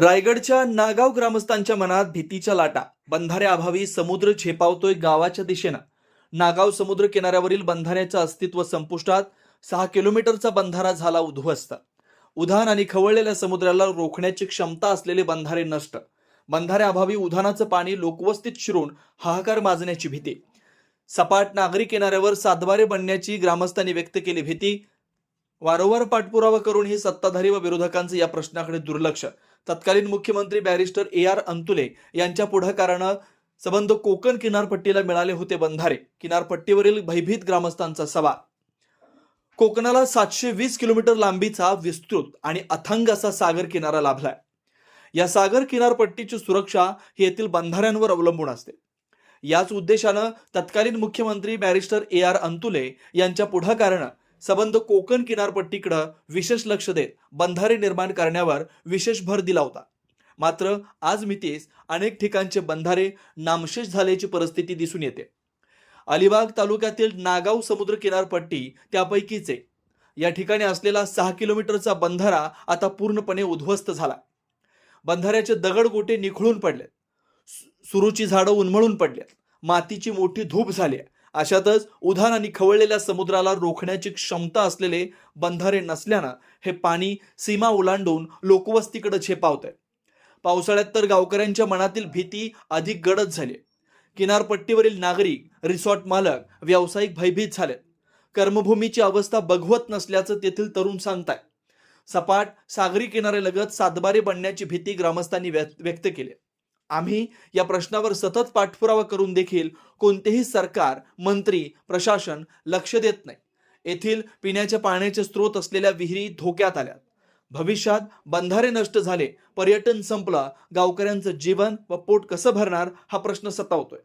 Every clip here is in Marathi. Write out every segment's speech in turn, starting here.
रायगडच्या नागाव ग्रामस्थांच्या मनात भीतीच्या लाटा. बंधाऱ्याअभावी समुद्र झेपावतोय गावाच्या दिशेनं. नागाव समुद्र किनाऱ्यावरील बंधाऱ्याचं अस्तित्व संपुष्टात सहा किलोमीटरचा बंधारा झाला उद्ध्वस्त. उधाण आणि खवळलेल्या समुद्राला रोखण्याची क्षमता असलेले बंधारे नष्ट. बंधाऱ्याअभावी उधाणाचं पाणी लोकवस्तीत शिरून हाहाकार माजण्याची भीती. सपाट नागरी किनाऱ्यावर सातबारे बनण्याची ग्रामस्थांनी व्यक्त केली भीती. वारंवार पाठपुरावा करून ही सत्ताधारी व विरोधकांचं या प्रश्नाकडे दुर्लक्ष. तत्कालीन मुख्यमंत्री बॅरिस्टर ए आर अंतुले यांच्या पुढाकारानं संबंध कोकण किनारपट्टीला मिळाले होते बंधारे. किनारपट्टीवरील भयभीत ग्रामस्थांचा सवाल. कोकणाला सातशे वीस किलोमीटर लांबीचा विस्तृत आणि अथंग असा सागर किनारा लाभलाय. या सागर किनारपट्टीची सुरक्षा ही येथील बंधाऱ्यांवर अवलंबून असते. याच उद्देशानं तत्कालीन मुख्यमंत्री बॅरिस्टर ए आर अंतुले यांच्या पुढाकारानं संबंध कोकण किनारपट्टीकडं विशेष लक्ष देत बंधारे निर्माण करण्यावर विशेष भर दिला होता. मात्र आज मितीस अनेक ठिकाणचे बंधारे नामशेष झाल्याची परिस्थिती दिसून येते. अलिबाग तालुक्यातील नागाव समुद्र किनारपट्टी त्यापैकीच. आहे या ठिकाणी असलेला सहा किलोमीटरचा बंधारा आता पूर्णपणे उद्ध्वस्त झाला. बंधाऱ्याचे दगड गोटे निखळून पडले. सुरूची झाडं उन्मळून पडल्यात मातीची मोठी धूप झाली आहे. अशातच उधाण आणि खवळलेल्या समुद्राला रोखण्याची क्षमता असलेले बंधारे नसल्यानं हे पाणी सीमा ओलांडून लोकवस्तीकडे झेपावत आहे पावसाळ्यात तर गावकऱ्यांच्या मनातील भीती अधिक गडद झाली. किनारपट्टीवरील नागरिक रिसॉर्ट मालक व्यावसायिक भयभीत झाले. कर्मभूमीची अवस्था बघवत नसल्याचं तेथील तरुण सांगताय सपाट सागरी किनाऱ्यालगत सातबारे बनण्याची भीती ग्रामस्थांनी व्यक्त केली. आम्ही या प्रश्नावर सतत पाठपुरावा करून देखील कोणतेही सरकार मंत्री प्रशासन लक्ष देत नाही. येथील पिण्याच्या पाण्याचे स्रोत असलेल्या विहिरी धोक्यात आल्या भविष्यात बंधारे नष्ट झाले पर्यटन संपलं गावकऱ्यांचं जीवन व पोट कसं भरणार हा प्रश्न सतावतोय.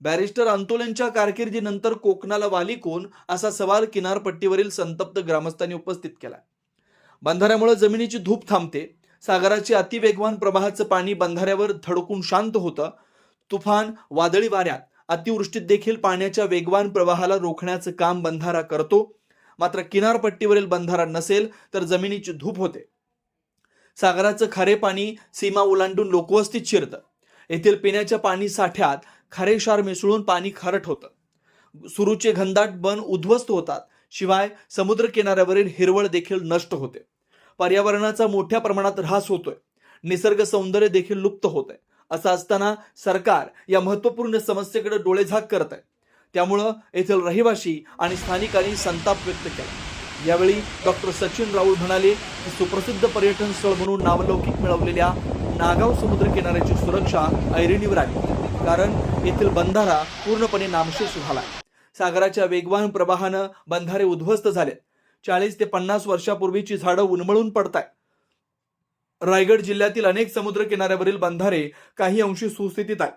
बॅरिस्टर आंतोलनच्या कारकिर्दीनंतर कोकणाला वाली कोण असा सवाल किनारपट्टीवरील संतप्त ग्रामस्थांनी उपस्थित केला बंधाऱ्यामुळे जमिनीची धूप थांबते सागराचे अतिवेगवान प्रवाहाचं पाणी बंधाऱ्यावर धडकून शांत होतं. तुफान वादळी वाऱ्यात अतिवृष्टीत देखील पाण्याच्या वेगवान प्रवाहाला रोखण्याचं काम बंधारा करतो. मात्र किनारपट्टीवरील बंधारा नसेल तर जमिनीची धूप होते. सागराचं खारे पाणी सीमा ओलांडून लोकवस्तीत शिरतं. येथील पिण्याच्या पाणी साठ्यात खारे क्षार मिसळून पाणी खारट होतं. सुरूचे घनदाट बन उद्ध्वस्त होतात. शिवाय समुद्र किनाऱ्यावरील हिरवळ देखील नष्ट होते. पर्यावरणाचा मोठ्या प्रमाणात ऱ्हास होतोय. निसर्ग सौंदर्य देखील लुप्त होत आहे असं असताना सरकार या महत्त्वपूर्ण समस्येकडे डोळेझाक करत आहे त्यामुळं येथील रहिवासी आणि स्थानिकांनी संताप व्यक्त केला. यावेळी डॉक्टर सचिन राऊळ म्हणाले की सुप्रसिद्ध पर्यटन स्थळ म्हणून नावलौकिक मिळवलेल्या नागाव समुद्र किनाऱ्याची सुरक्षा ऐरणीवर आली. कारण येथील बंधारा पूर्णपणे नामशेष झाला सागराच्या वेगवान प्रवाहानं बंधारे उद्ध्वस्त झालेत. चाळीस ते पन्नास वर्षापूर्वीची झाडं उन्मळून पडताय. रायगड जिल्ह्यातील अनेक समुद्र किनाऱ्यावरील बंधारे काही अंशी सुस्थितीत आहेत.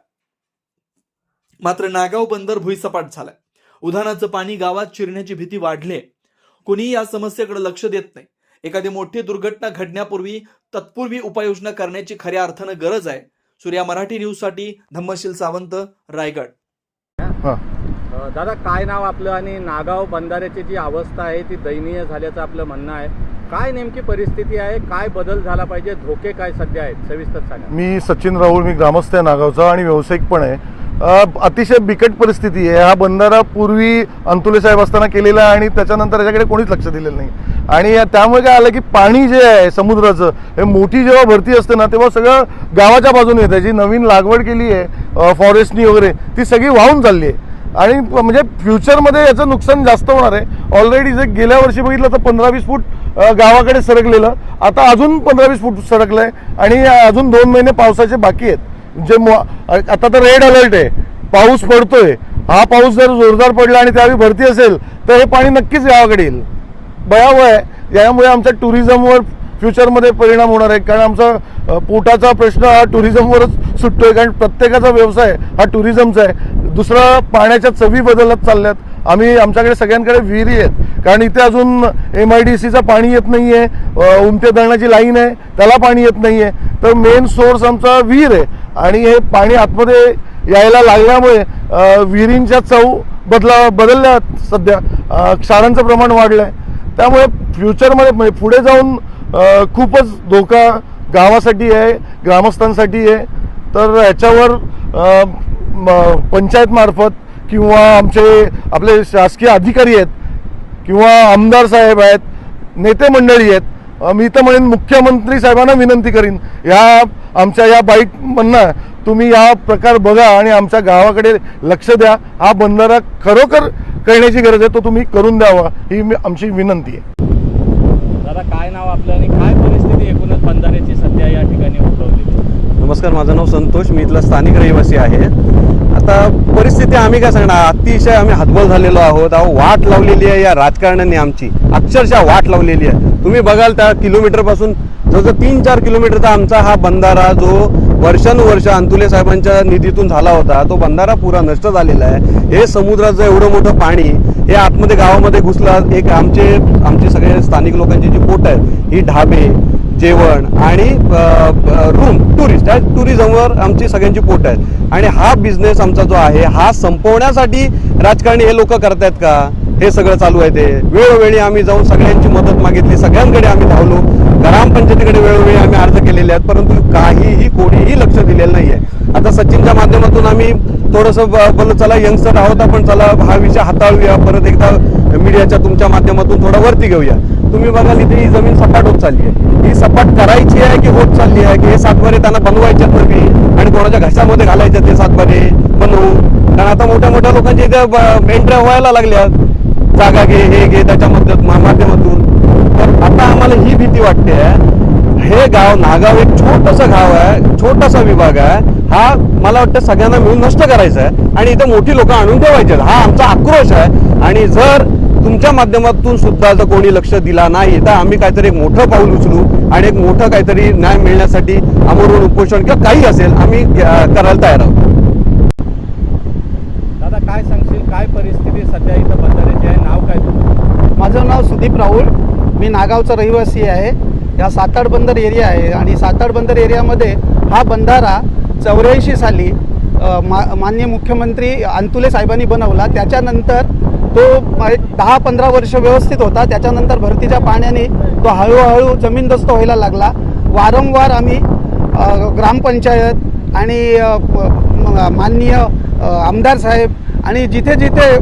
मात्र नागाव बंदर भुईसपाट झालाय. उधाणाचं पाणी गावात शिरण्याची भीती वाढली आहे कुणीही या समस्येकडे लक्ष देत नाही. एखादी मोठी दुर्घटना घडण्यापूर्वी तत्पूर्वी उपाययोजना करण्याची खऱ्या अर्थानं गरज आहे. सूर्या मराठी न्यूजसाठी धम्मशील सावंत रायगड. हा. दादा काय नाव आपलं आणि नागाव बंधाऱ्याची जी अवस्था आहे ती दयनीय झाल्याचं आपलं म्हणणं आहे. काय नेमकी परिस्थिती आहे? काय बदल झाला पाहिजे? धोके काय सध्या आहेत? सविस्तर सांगा. मी सचिन राहुल मी ग्रामस्थ आहे नागावचा आणि व्यावसायिक पण आहे. अतिशय बिकट परिस्थिती आहे. हा बंधारा पूर्वी अंतुले साहेब असताना केलेला आहे आणि त्याच्यानंतर याच्याकडे कोणीच लक्ष दिलेलं नाही. आणि त्यामुळे काय आलं की पाणी जे आहे समुद्राचं हे मोठी जेव्हा भरती असते ना तेव्हा सगळं गावाच्या बाजूने येतं. जी नवीन लागवड केली आहे फॉरेस्टनी वगैरे ती सगळी वाहून चालली आहे. आणि म्हणजे फ्युचरमध्ये याचं नुकसान जास्त होणार आहे. ऑलरेडी जे गेल्या वर्षी बघितलं तर पंधरा वीस फूट गावाकडे सरकलेलं. आता अजून पंधरा वीस फूट सरकलं आहे आणि अजून दोन महिने पावसाचे बाकी आहेत. जे आता तर रेड अलर्ट आहे. पाऊस पडतोय. हा पाऊस जर जोरदार पडला आणि त्यावेळी भरती असेल तर हे पाणी नक्कीच गावाकडे येईल. भयावह आहे. यामुळे आमच्या टुरिझमवर फ्युचरमध्ये परिणाम होणार आहे. कारण आमचा पोटाचा प्रश्न हा टुरिझमवरच सुटतोय. कारण प्रत्येकाचा व्यवसाय हा टुरिझमचा आहे. दुसरा पाण्याच्या चवी बदलत चालल्यात. आम्ही आमच्याकडे सगळ्यांकडे विहिरी आहेत. कारण इथे अजून एम आय डी सीचं पाणी येत नाही आहे उमते धरणाची लाईन आहे. त्याला पाणी येत नाही आहे तर मेन सोर्स आमचा विहीर आहे. आणि हे पाणी आतमध्ये यायला लागल्यामुळे विहिरींच्या चव बदला बदलल्या सध्या. क्षारांचं प्रमाण वाढलं आहे त्यामुळे फ्युचरमध्ये म्हणजे पुढे जाऊन खूपच धोका गावासाठी आहे ग्रामस्थांसाठी आहे. तर ह्याच्यावर म- पंचायतमार्फत किंवा आमचे आपले शासकीय अधिकारी आहेत किंवा आमदार साहेब आहेत नेते मंडळी आहेत मी तर म्हणेन मुख्यमंत्री साहेबांना विनंती करीन ह्या आमच्या या बाईक म्हणणं तुम्ही हा प्रकार बघा आणि आमच्या गावाकडे लक्ष द्या. हा बंधारा खरोखर करण्याची गरज आहे तो तुम्ही करून द्यावा ही आमची विनंती आहे. दादा काय नाव आपलं आणि काय परिस्थिती एकूणच बंधाऱ्याची सध्या या ठिकाणी उद्भवली नमस्कार माझं नाव संतोष. मी इथला स्थानिक रहिवासी आहे. आता परिस्थिती आम्ही काय सांगणार? अतिशय आम्ही हातबल झालेलो आहोत. अहो वाट लावलेली आहे या राजकारण्यांनी आमची. अक्षरशः वाट लावलेली आहे. तुम्ही बघाल त्या किलोमीटरपासून जसं तीन चार किलोमीटरचा आमचा हा बंधारा जो वर्षानुवर्ष अंतुले साहेबांच्या निधीतून झाला होता तो बंधारा पुरा नष्ट झालेला आहे. हे समुद्राचं एवढं मोठं पाणी हे आतमध्ये गावामध्ये घुसलं एक आमचे आमचे सगळे स्थानिक लोकांची जी पोट आहेत ही ढाबे जेवण आणि रूम टुरिस्ट या टुरिझमवर आमची सगळ्यांची पोट आहेत. आणि हा बिझनेस आमचा जो आहे हा संपवण्यासाठी राजकारणी हे लोक करतायत का? हे सगळं चालू आहे ते. वेळोवेळी आम्ही जाऊन सगळ्यांची मदत मागितली सगळ्यांकडे आम्ही धावलो. ग्रामपंचायतीकडे वेळोवेळी आम्ही अर्ज केलेले आहेत परंतु काहीही कोणीही लक्ष दिलेलं नाही आहे आता सचिनच्या माध्यमातून आम्ही थोडंसं बोललो चला यंगस्टर आहोत आपण चला हा विषय हाताळूया परत एकदा मीडियाच्या तुमच्या माध्यमातून थोडा वरती घेऊया. तुम्ही बघाल इथे ही जमीन सपाट होत चालली आहे. ही सपाट करायची आहे की होत चालली आहे? की हे सातबारे त्यांना बनवायचे नवी आणि कोणाच्या घशामध्ये घालायचे ते सातबारे? बनवू कारण आता मोठ्या मोठ्या लोकांच्या इथे एंट्र्या व्हायला लागल्यात जागा घे हे घे त्याच्या माध्यमातून. तर आता आम्हाला ही भीती वाटते हे गाव नागाव एक छोटंसं गाव आहे छोटासा विभाग आहे. हा मला वाटतं सगळ्यांना मिळून नष्ट करायचा आहे आणि इथं मोठी लोक आणून ठेवायचे आहेत. हा आमचा आक्रोश आहे. आणि जर तुमच्या माध्यमातून सुद्धा जर कोणी लक्ष दिला नाही तर आम्ही काहीतरी एक मोठं पाऊल उचलू आणि एक मोठं काहीतरी न्याय मिळण्यासाठी आमरण उपोषण किंवा काही असेल आम्ही करायला तयार आहोत दादा काय सांगशील काय परिस्थिती सध्या इथं बंधाऱ्याची आहे नाव काय तुझं माझं नाव सुदीप राहुल मी नागावचा रहिवासी आहे. हा साताड बंदर एरिया आहे आणि साताड बंदर एरियामध्ये हा बंधारा चौऱ्याऐंशी साली मा माननीय मुख्यमंत्री अंतुले साहेबांनी बनवला. त्याच्यानंतर तो दहा पंधरा वर्ष व्यवस्थित होता. त्याच्यानंतर भरतीच्या पाण्याने तो हळूहळू जमीनदोस्त व्हायला लागला. वारंवार आम्ही ग्रामपंचायत आणि माननीय आमदार साहेब आणि जिथे जिथे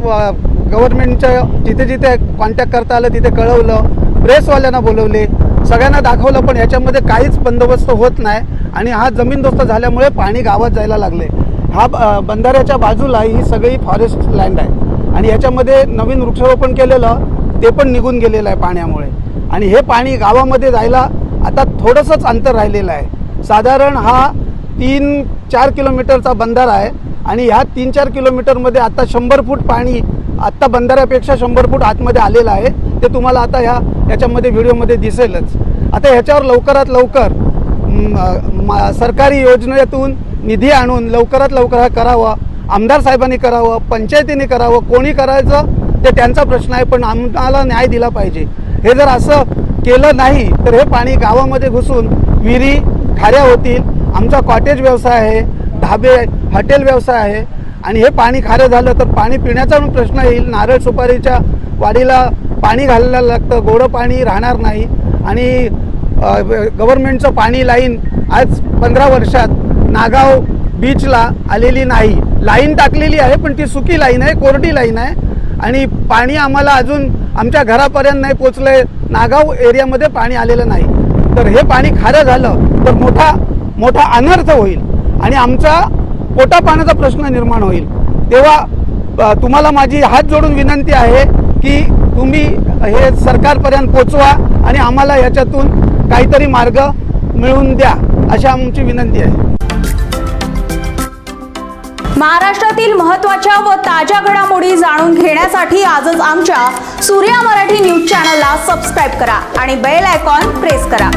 गव्हर्मेंटच्या जिथे जिथे कॉन्टॅक्ट करता आलं तिथे कळवलं. प्रेसवाल्यांना बोलवले. सगळ्यांना दाखवलं पण याच्यामध्ये काहीच बंदोबस्त होत नाही. आणि हा जमीनदोस्त झाल्यामुळे पाणी गावात जायला लागले. हा बंधाऱ्याच्या बाजूला ही सगळी फॉरेस्ट लँड आहे. आणि याच्यामध्ये नवीन वृक्षारोपण केलेलं ते पण निघून गेलेलं आहे पाण्यामुळे. आणि हे पाणी गावामध्ये जायला आता थोडंसंच अंतर राहिलेलं आहे. साधारण हा तीन चार किलोमीटरचा बंधारा आहे. आणि ह्या तीन चार किलोमीटरमध्ये आता शंभर फूट पाणी आत्ता बंधाऱ्यापेक्षा शंभर फूट आतमध्ये आलेलं आहे. ते तुम्हाला आता ह्या याच्यामध्ये व्हिडिओमध्ये दिसेलच. आता ह्याच्यावर लवकरात लवकर सरकारी योजनेतून निधी आणून लवकरात लवकर हा करावं. आमदार साहेबांनी करावं पंचायतीने करावं कोणी करायचं ते त्यांचा प्रश्न आहे पण आम्हाला न्याय दिला पाहिजे. हे जर असं केलं नाही तर हे पाणी गावामध्ये घुसून विहिरी खाऱ्या होतील. आमचा कॉटेज व्यवसाय आहे धाबे हॉटेल व्यवसाय आहे. आणि हे पाणी खारं झालं तर पाणी पिण्याचा पण प्रश्न येईल. नारळ सुपारीच्या वाडीला पाणी घालायला लागतं गोडं पाणी राहणार नाही. आणि गव्हर्मेंटचं गव्हर्नमेंटचं पाणी लाईन आज पंधरा वर्षात नागाव बीचला आलेली नाही. लाईन टाकलेली आहे पण ती सुकी लाईन आहे कोरडी लाईन आहे. आणि पाणी आम्हाला अजून आमच्या घरापर्यंत नाही पोचलं आहे नागाव एरियामध्ये पाणी आलेलं नाही. तर हे पाणी खारं झालं तर मोठा मोठा अनर्थ होईल. आणि आमचा पोटापाण्याचा प्रश्न निर्माण होईल. तेव्हा तुम्हाला माझी हात जोडून विनंती आहे की तुम्ही हे सरकारपर्यंत पोचवा आणि आम्हाला याच्यातून काहीतरी मार्ग मिळवून द्या अशी आमची विनंती आहे. महाराष्ट्रातील महत्त्वाच्या व ताज्या घडामोडी जाणून घेण्यासाठी आजच आमच्या सूर्या मराठी न्यूज चॅनलला सबस्क्राईब करा आणि बेल आयकॉन प्रेस करा.